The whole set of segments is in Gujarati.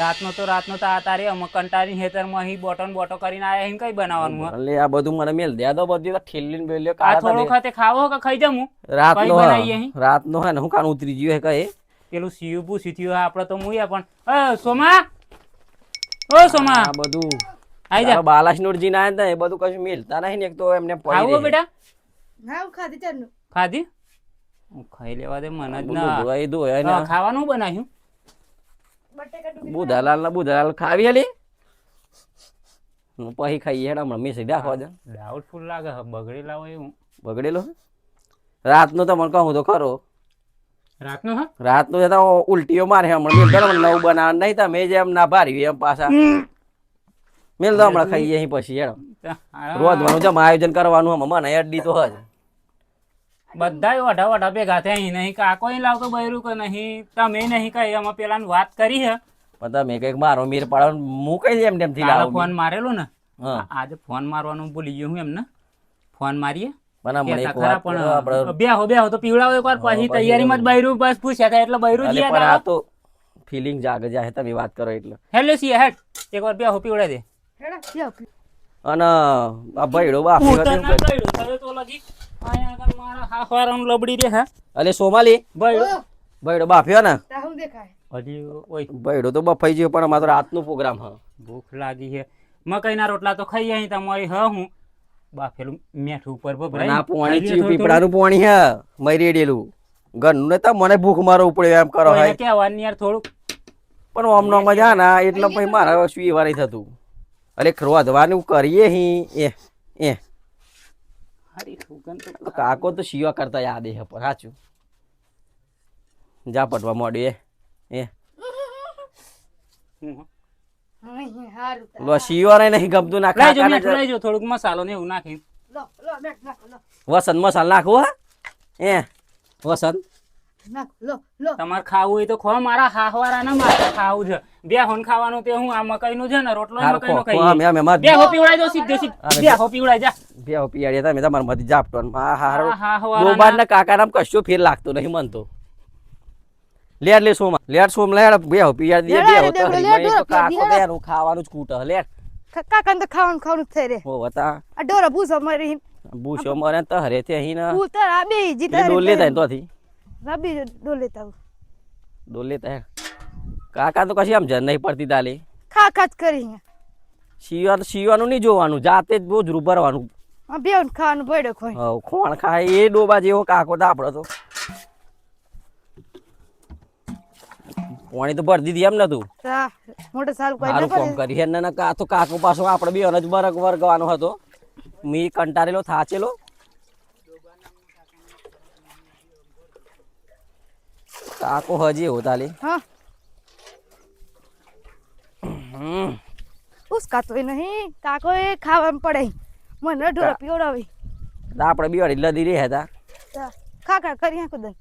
રાતનો તો રાતનો તો આ તારે અમે કંટાળી હેતરમાં અહીં બોટન બોટો કરીને આયા અહીં કઈ બનાવવાનું? એટલે આ બધું મને મેલ દે. દો બધું ઠેલીને બેલ્યો આ થોડો ખાતે ખાવો કે ખાઈ હું? રાતનો રાતનો હે ને હું કાન ઉતરી ગયો હે કઈ? પેલું સીયું થયું આપણે તો મુયા પણ. અ સોમા! ઓ સોમા! આ બધું. આઈ જા. બાલાસનોરજી ના હતા એ બધું કશું મેલતા નહીં ને એક તો એમને પડી આવો બેટા? ના ખાધી ખાધી? ખાઈ લેવા દે મને જ ના. ભાઈ દો હા, ને. ખાવાનું બનાવ્યું. બટેકા ડુંગળી બુધાલાલ ના બુધાલાલ ખાવી હલી હું પછી ખાઈએ હેડા હમણાં મેં સીધા ખાવા દે ડાઉટફુલ લાગે હે, બગડી લાવો એવું. બગડેલો રાત રાતનો તો મને કહું તો ખરો. રાતનો હા રાતનો જતા ઉલટીઓ મારે હમણાં. મેલ દો નવું બનાવ નહીં તમે જેમ ના ભારી એમ પાછા. મેલ દો હમણાં ખાઈએ અહીં પછી રોજ રોજવાનું જેમ આયોજન કરવાનું હમ મને અડ્ડી તો હજ બધા વઢા વઢા ભેગા થયા અહીં નહીં કાકો અહીં લાવતો બૈરું કે નહીં? તમે નહીં કઈ અમે પેલા વાત કરી હે પણ તમે કંઈક મારો મીર પાડો હું કઈ એમ તેમ થી ફોન મારેલો ને. આજે ફોન મારવાનું ભૂલી ગયો હું એમને. ફોન મારીએ. પણ એક વાત પણ બેહો બેહો તો પીવડાવો એકવાર પછી પછી તૈયારીમાં જ બૈરું બસ પૂછ્યા હતા એટલે બૈરું જ યાદ આ તો ફિલિંગ જાગે જાહે તમે વાત કરો એટલે. હેલો સી હેડ. એકવાર બેહો પીવડાવી દે. હેડા અને આ ભઈડો બાપી તો લગી લબડી રે હે અલે સોમાલી. બાફ્યો ને. તા દેખાય? હજી ઓય. ભઈડો તો બફાઈ ગયો પણ અમારો રાતનો પ્રોગ્રામ હા. ભૂખ લાગી છે. મકાઈના રોટલા તો ખાઈ અહીં તમારી હ હું. બાફેલું મેઠું ઉપર ભભરાય આ પોણી ચીયું પીપળાનું પોણી હે મરી રેડેલું. ઘરનું ને તો મને ભૂખ મારો ઉપડે એમ કરો હાય. કહેવાનું યાર થોડુંક પણ ઓમ નો મજા ના એટલે પછી મારા સુઈવા નહીં થતું. અરે રોધવાનું કરીએ હી. એ એ. હારી સુગંધ કાકો તો શિવા કરતા યાદ હે પર સાચું. જા પટવા મોડ્યું એ. લો નહીં ગમતું ના લઈ જો કાકાને મેઠું લઈ જો થોડુંક મસાલો ને એવું નાખી. લો લો બેઠ નાખો લો. વસંત મસાલા નાખવું હા. એ વસંત નાખો લો લો. તમારે ખાવું હોય તો ખો મારા હાહવારા ના મારે ખાવું છે. બે હોન ખાવાનું તે હું આ મકાઈ નું છે ને રોટલો મકાઈ નો ખો, ખો, અમે- અમે ખાઈએ મત- બે હો પીવડાઈ દો સીધે સીધ. બે હો પીવડાઈ જા. બે પિયાડી તમે તમારા મધી જાપટો આ હારો આ હાહવારા ગોબાર ના કાકા નામ કશું ફેર લાગતો નહીં મન તો. લેટ લે સોમા. લેર સોમ લેર બે પિયાડી દે બે હો તો લેટ, હરી, લેટ, તો કાકો. હું ખાવાનું જ કૂટ લેર કાકા તો ખાવાનું ખાવાનું થઈ રે હો વતા. આ ડોરા ભૂસો મરી ભૂસો મરે તો હરે તે અહીં ના હું તાર આ બે જીતા ડોલ લેતા તો થી રબી ડોલ લેતા આવું. ડોલ લેતા કાકા તો કશી આમ જન નહીં પડતી તાલી. ખા ખા કરી અહીંયા. શિવા નહીં જોવાનું જાતે જ બહુ જ આ બેઉને ખાવાનું પડ્યો કોઈ. હવ, ખોણ ખાય? એ ડોબા જેવો કાકો તો આપણો તો. પાણી તો ભરી દીધી એમ નતું મોટો સારું કોઈ ના કામ કરી. હે ને કા તો કાકો પાછો આપણે બે જ બરક વર્ગવાનો હતો. મી કંટાળેલો થાચેલો. કાકો હજી એવો તાલી. હા. હમ. ઉસકાતો નહીં. કાકો એ ખાવાનું પડે. મને ઢોરા પીવડાવી. તો આપણે બે લદી રહ્યા હતા તા. ખા ખા કરી નાખો દન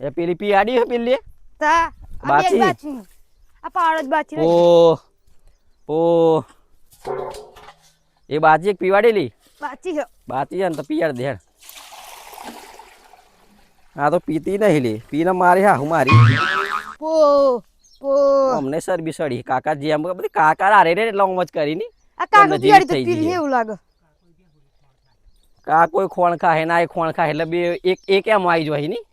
એ પેલી પીઆડી હે પેલી? તા. બાચી? બાચી આ પાડો જ બાચી ઓ ઓ એ બાજી એક પીવાડેલી? બાચી હે. બાચી હે ને તો પીયાડ દે આ તો પીતી નહીં લે. પીને મારી હા હું મારી. પો પો. અમને સરબી સડી. કાકા જેમ બધી કાકા આરે રે એટલે હું જ કરી ની. આ કાકા પીવાડી તો પીરી એવું લાગે. કા કોઈ ખોણ ખાહે ના એ ખોણ ખાહે એટલે બે એક એક એમ આવી જાય ની.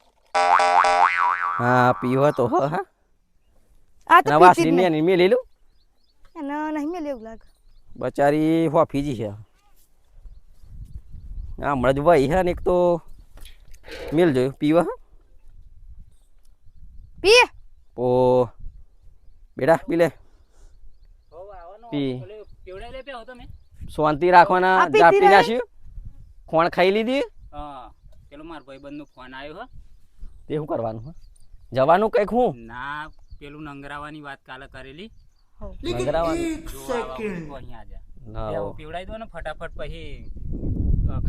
હા પીવો તો હ હા. આ તો નવા સિનિયરની નહીં. સિનિયર મેં લીલું ના નહીં મેલે એવું લાગે. બચારી હોફીજી છે. હા હમણાં જ ભાઈ હે ને એક તો. મેલ જોયું પીવા હા. પી. ઓ બેટા પી લે. પી. પીવડાઈ લે બે હો તમે? શાંતિ રાખવાના આ જાપી? નાખ્યું. ખોણ ખાઈ લીધી? હા. પેલો મારા ભાઈબંધ નો ફોન આવ્યો હો. તે શું કરવાનું હે? જવાનું કંઈક હું? ના પેલું નંગરાવાની વાત કાલે કરેલી. પીવડાઈ દો ને ફટાફટ પછી.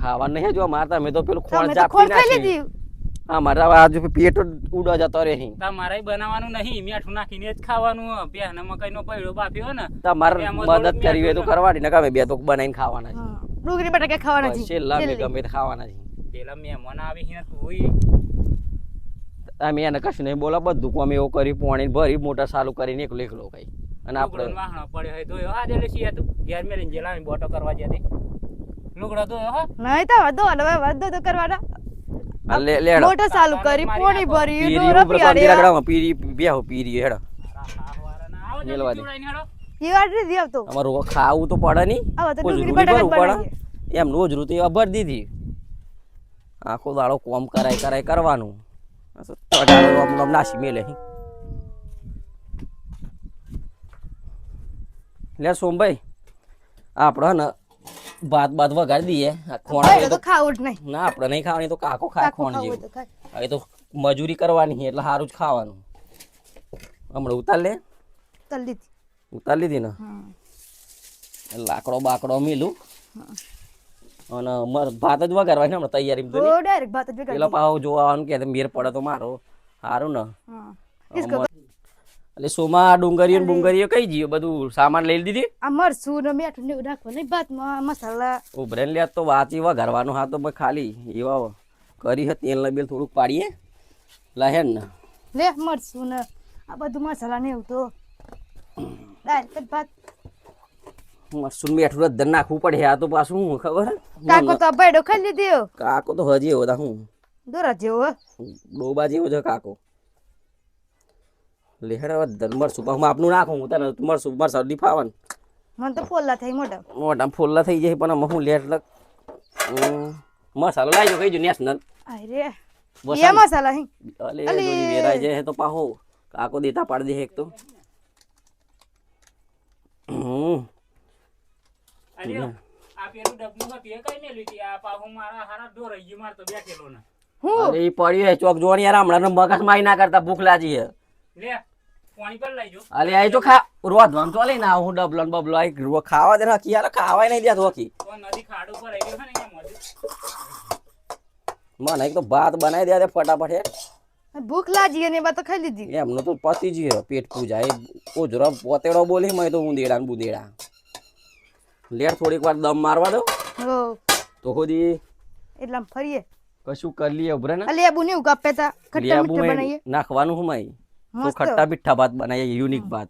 ખાવાનું નહીં જો મારતા મેં તો પેલું ખોણ નાખ્યું હા મારા પેટ ઉડવા જતો રહે તમારે બનાવવાનું નહીં મીઠું નાખીને જ ખાવાનું બે ને મકાઈ નો પૈડો બાફ્યો ને. તમારે મદદ કરી કરવી હોય તો. કરવાની નકા બે તો બનાવીને ખાવાના છે. ડુંગળી બટાકા ખાવાના છે. છેલ્લા મેં ગમે તે ખાવાના છે. પેલા મહેમાન આવી ને તું અમે એને કશું નહીં બોલા બધું કોમ એવું કરી પોણી ભરી મોટા ચાલુ કરીને એકલો એકલો કઈ અને આપણે વાહણો પડ્યો હોય ધોયો આ દેલે શી તું ઘેર મેલીને જેલા બોટો કરવા જતી લુગડો ધોયો હા. નહીં તો વધો હવે વધો તો કરવાના. આ લે લેડો. મોટર ચાલુ કરી પોણી ભરી પીરી પીરી બેહો પીરી હેડો. મેલવા દે. જોડાઈને નથી આવતો અમારું ખાવું તો પડે નહીં. હવે તો ડુંગળી બટાકા પડે એમ રોજ રૂ તો દીધી. આખો દાડો કોમ કરાય કરાય કરવાનું. નાસી મેલે લે સોમભાઈ આપણે ને ભાત ભાત વગાડી દઈએ. ખોણ તો તો ખાવું જ નહીં. ના આપણે નહીં ખાવાની તો કાકો ખાય ખોણ જેવું. હવે તો મજૂરી કરવાની એટલે સારું જ ખાવાનું. હમણાં ઉતાર લે. તલ દીધી ઉતાર લીધી ને? લાકડો બાકડો મિલું. અને ભાત જ વગાડવાની હમણાં તૈયારી ડાયરેક્ટ ભાત જ પેલા પાવ જોવાનું કે મેર પડે તો મારો. સારું ને. એટલે સોમા ડુંગરીઓ ને બુંગરીઓ કઈ જઈએ બધું સામાન લઈ લીધી આ મરસું ને મેઠું ને નાખવાનું નહીં ભાતમાં મસાલા. ઉભરે લે તો વાંચી વઘારવાનું હા તો ખાલી એવા કરી હતી તેલ ને બેલ થોડુંક પાડીએ. લહેન ને. લે મરસું ને આ બધું મસાલા ને એવું તો. જ ભાત. મરસું ને મેઠું નાખવું પડે આ તો પાછું હું ખબર? કાકો તો બેડો ખાઈ લીધો. કાકો તો હજી એવો તા હું? દોરા જેવો ડોબા જેવો છે કાકો. લેહડ રદ્દર મરસું પાછું આપનું નાખું હું તને મરસું મરસા દી મને તો પોલા થઈ મોટા મોટા ફોલ્લા થઈ જાય પણ હું લેટ લગ મસાલો લાવજો કહીજો નેશનલ. આય એ મસાલા હી. અલે. જોજી જાય તો પાહો. કાકો દેતા પાડી દે એક તો હમ અરે, આ પેલું ડબલું હતું એ કઈ મેલ્યું હતી? આ પાછું મારા હારા ઢોરાઈ ગયું મારે તો બેઠેલો ને. અરે ઈ પડ્યું હે ચોક જોવાની યાર હમણાં મગજ મારી ના કરતા ભૂખ લાગી હે લે પાણી પર લઈ જો. અલે આઈ તો ખા રોધવાનું તો લઈને આવું ડબલો ને બબલો આઈ રો- ખાવા દે ને હકી યાર ખાવાય નહીં દેતો તો નદી ખાડું આવી ગયો ને મને એક તો ભાત બનાવી દે દે ફટાફટ હે. ભૂખ લાગી અને બાત ખાઈ લીધી. એમનો તો પતી જ હે, પેટ પૂજાય. ઓજરો પોતેડો બોલી મેં તો ઉંદેડા ને બુંદેડા. લેટ થોડીક વાર દમ મારવા દો. તો હોદી એટલે ફરીએ. કશું કરી લઈએ ઉભરે ને. લેબુ આબુ ને એવું કાપે તા ખટ્ટા મીઠા બનાવીએ નાખવાનું હું માઈ. તો ખટ્ટા મીઠા ભાત બનાવીએ યુનિક ભાત.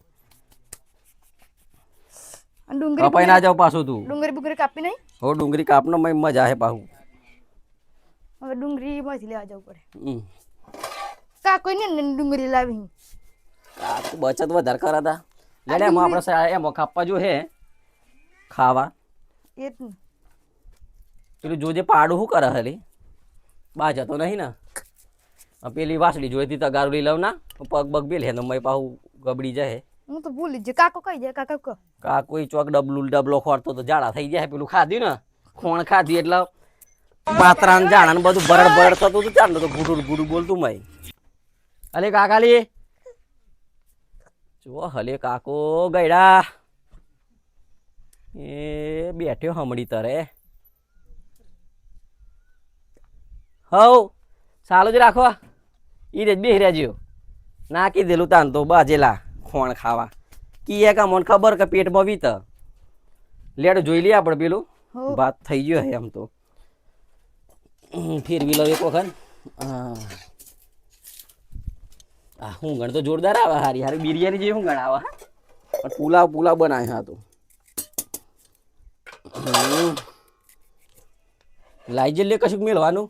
ડુંગળી કપાઈ ના જાવ પાછું તું. ડુંગરી બુંગરી કાપી નહીં? હો ડુંગળી કાપનો મય મજા હે પાછું. હવે ડુંગરી માંથી લેવા જવું પડે. કા કોઈ ને ડુંગરી લાવી કા તો બચત વધારે કરાતા. લેડે લે આપણે એમાં કાપવા જો હે. ખાવા? એ જ ને. પેલું જોજે પાડું શું કરે હલી? બા તો નહીં ને? પેલી વાસળી જોઈતી તગારું લઈ લઉં ના? પગ બગ બે તો મય પાહું ગબડી જાય. હું તો ભૂલી જ કાકો કઈ જાય? કાકા કો. કાકો ઈ ચોક ડબલું ડબલો ખોરતો તો જાડા થઈ જાય. પેલું ખાધ્યું ને? ખોણ ખાધી એટલે પાતરા ને જાડા ને બધું બરડ બરડ થતું હતું. ચાંદ તો ગુડું ગુડું બોલતું મય. અલે કાકાલી જો હલે કાકો ગયડા. એ બેઠ્યો હમણી તરે. હવ સાલું જ રાખો. ઈ રેજ બેહી રહેજો. ના દેલું તાન તો બાજેલા ખોણ ખાવા. કીએ કા મને ખબર કે પેટમાં વીત લેડ જોઈ લઈએ આપણે પેલું. વાત ભાત થઈ ગયો હે એમ તો. ફેરવી લઉં એક વખત. હું આ હુંગણ તો જોરદાર આવે હારી હારી બિરયાની જેવી હુંગણ આવે પણ પુલાવ પુલાવ બનાવ્યા હા તો હમ. લાઈ જલ્લે કશુંક મેળવાનું.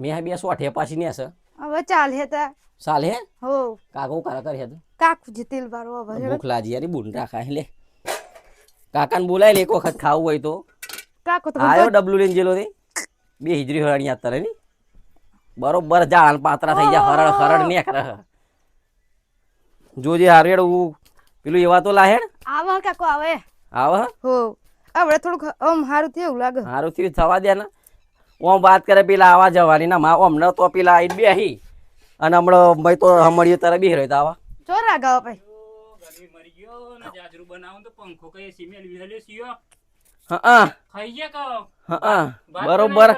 મેં હા બે સોઠે પાછી ને હશે હવે ચાલ હે તા સાલ હે? હો. કાકો કારા કરે તો. કાકુ જે તેલ વાળો હવે ભૂખ લાજી યાર બુન રાખા લે. કાકાને બોલાય લે એક વખત ખાવું હોય તો. કાકો તો આયો ડબલું લઈને જેલો તે. બે હિજરી હરણી અત્યારે ની બરોબર જાણ પાતરા થઈ જાય હરળ હરડ ને કર જોજે હારેડ ઉ પેલું એવા તો લાહેડ આવા કાકો આવે. આવ હો. આવડે થોડુંક આમ સારું થયું એવું લાગે. હારું થયું થવા દે ને. ઓમ વાત કરે પેલા આવા જવાની ના મા ઓમ ન તો પેલા આઈને બેહી. અને હમણાં મેં તો હમણાં તારે બેહી રહ્યો આવા ગાવ રાગાવ ભાઈ ગરમી મરી ગયો ને જાજરૂ બનાવું તો પંખો કઈ સીમેલ વિહલ્યો સીયો હા ખાઈ ગયા હા. બરોબર.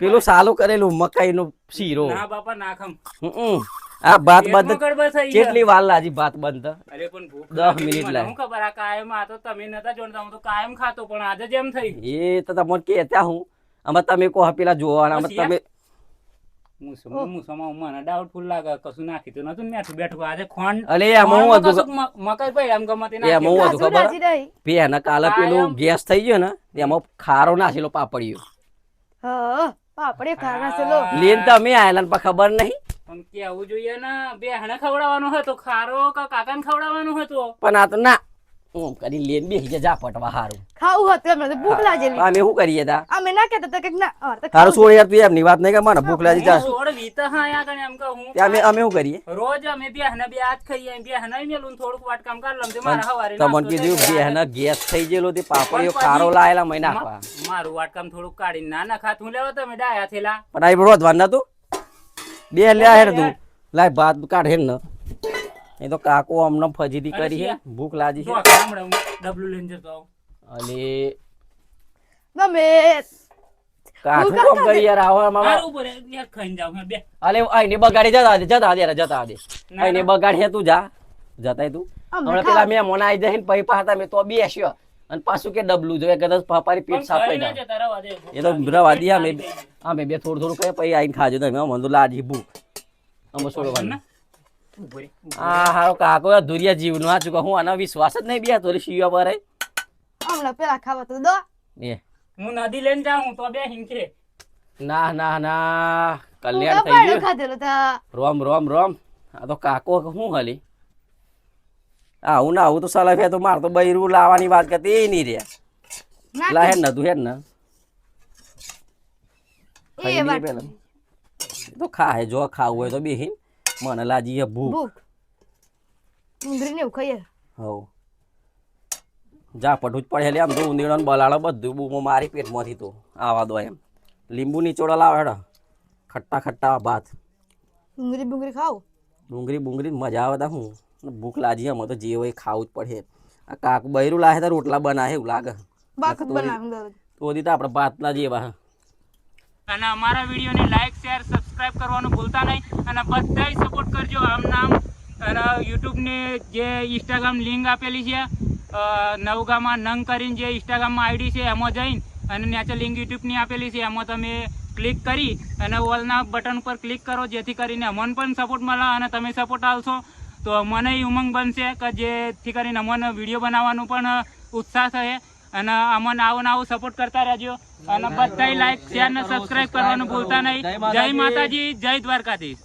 પેલું સાલું કરેલું મકાઈનો શીરો. ના બાપા ના ખમ હમ. આ ભાત બંધ. કેટલી વાર લાજી ભાત બંધ? અરે પણ ભૂખ દસ લાગી મિનિટ મને. લાગે. શું ખબર આ કાયમ આ તો તમે નતા જોડતા હું તો કાયમ ખાતો પણ આજે જેમ થઈ એ તો તમને કે ત્યાં હું. અમે તમે કો પેલા જોવાના યાર. તમે હું. હું ગેસ થઈ ગયો ને એમાં ખારો નાખેલો પાપડિયો હા પાપડે ખારો છે લેન તમે આયેલા ખબર નહીં? પણ કેવું જોઈએ ને બે હણે ખવડાવવાનું હતો ખારો કા કાકાને ખવડાવવાનું હતું પણ આ તો ના. હું કરી લેન બે જા જા પટવા હારું. ખાવું હતું એમને તો ભૂખ લાગેલી. અમે શું કરીએ તા? અમે ના કહેતા હતા કે ના હારું છોડ યાર તું એમની વાત નહીં કે મને ભૂખ લાગી જા છોડ વીતા હા યા કને એમ કે હું ત્યાં અમે અમે શું કરીએ? રોજ અમે બે હને બે આજ ખાઈએ બે હને મેલું થોડુંક વાટકામ કાઢ લમ તે મારા હવારે તમને કીધું બે હને ગેસ થઈ ગયેલો તે પાપડીઓ ખારો લાયેલા મહિના મારું વાટકામ થોડુંક કાઢી ના ના ખાતું લેવા તમે ડાયા થેલા. પણ આ રોધવા નતું બે લ્યા હેર તું. લાય ભાત કાઢ હેર ન. એ તો કાકો અમને ફજીતી કરી છે ભૂખ લાગી છે ડબલું લઈને જતો આવું. અને ગમે. કાઠું ભૂખ કરી યાર આવો ઊભો રહે, યાર ખાઈ જાવ બે. અલે આઈને બગાડી જતા દે જતા દે જતા દે. આઈને બગાડી તું જા. જતાય તું. હમણાં પેલા મેં મોના આવી ને પૈ પાતા મેં તો બેસ્યો. અને પાછું કે ડબલું જોઈએ કદાચ પાપારી પેટ સાફ કરી. એ તો રવા દી હા અમે બે થોડું થોડું કહે પછી આઈને ખાજો તમે. મને તો લાજી ભૂખ અમે છોડો હા આ હારો કાકો ધુરિયા જીવનું આ ચૂકા હું આનો વિશ્વાસ જ નહીં બે તો શિયા પર. હમણાં પેલા ખાવા તો દો. એ. હું નદી લઈને જાઉં તો બે હિંકે ના ના ના. કલ્યાણ થઈ ગયું. રોમ રોમ રોમ. આ તો કાકો શું હલી? આવું ના આવું તો સલાહ તો માર તો બૈરું લાવવાની વાત કરતી એ નહીં રે લા હેડ ને તું હેડ ને તો ખા હે જો ખાવું હોય તો બેહી મને લાજી હે ભૂખ. ઉંદરી ને ખાઈએ. હવ. જા પટું જ પડે એટલે આમ તો ઉંદીડો ને બલાડો બધું બૂમો મારી પેટમાંથી તો આવા દો એમ. લીંબુ નીચોડો લાવ હેડો. ખટ્ટા ખટ્ટા ભાત. ડુંગળી બુંગળી ખાવ ડુંગળી બુંગળી મજા આવે તા હું ભૂખ લાગી અમે તો જે હોય ખાવું જ પડે. આ કાક બૈરું લાગે તો રોટલા બનાવે એવું લાગે. બાખત તો બનાવી તો દી આપણે ભાતના જેવા અને અમારા વિડીયોને લાઈક શેર સબસ્ક્રાઇબ કરવાનું ભૂલતા નહીં. અને બધાય સપોર્ટ કરજો. આમ નામ અને યુટ્યુબની જે ઇન્સ્ટાગ્રામ લિંક આપેલી છે નવગામાં નંગ કરીને જે ઇન્સ્ટાગ્રામમાં આઈડી છે એમાં જઈને અને નેચર લિંક યુટ્યુબની આપેલી છે એમાં તમે ક્લિક કરી અને ઓલના બટન પર ક્લિક કરો જેથી કરીને અમને પણ સપોર્ટ મળે અને તમે સપોર્ટ આપશો. તો મને ઉમંગ બનશે કે જેથી કરીને અમને વીડિયો બનાવવાનું પણ ઉત્સાહ થશે અને અમને આવો ને આવો સપોર્ટ કરતા રહેજો. અને બધા લાઈક શેર ને સબસ્ક્રાઈબ કરવાનું ભૂલતા નહીં. જય માતાજી જય દ્વારકાધીશ.